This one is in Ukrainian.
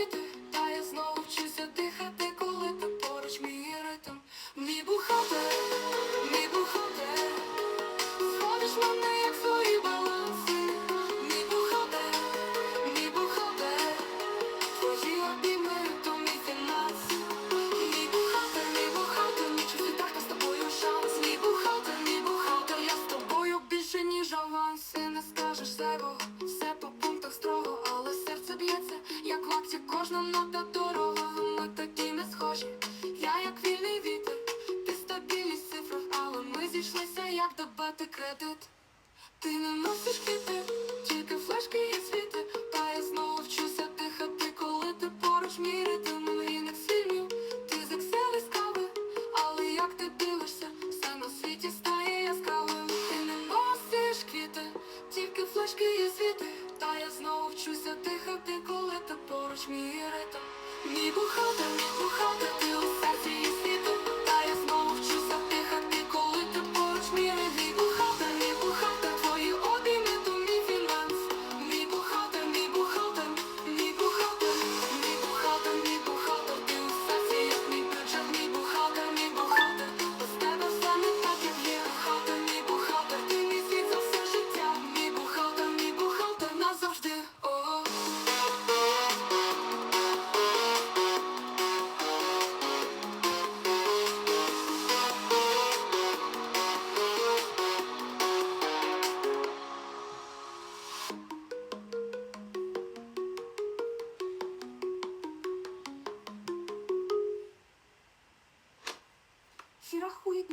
флешки Та я знову вчуся дихати, коли ти поруч мій ритм. Мій бухгалтер, мій бухгалтер Зводиш мене як свої баланси. Мій бухгалтер, мій бухгалтер Твої обійми, то мій фінанс. Мій бухгалтер, мій бухгалтер Нічого так, та з тобою шанс. Мій бухгалтер, мій бухгалтер Я з тобою більше, ніж аванс Ти не скажеш зайвого Кожна нота дорога Ми такі не схожі. Я як вільний вітер Ти стабільність цифра, Але ми зійшлися, як добати кредит. Ти не носиш квіти, тільки флешки і світи стежки і світи, та я знову вчуся дихати, коли ти поруч мій ритм. Мій бухати, мій бухати, ти у серці. рахують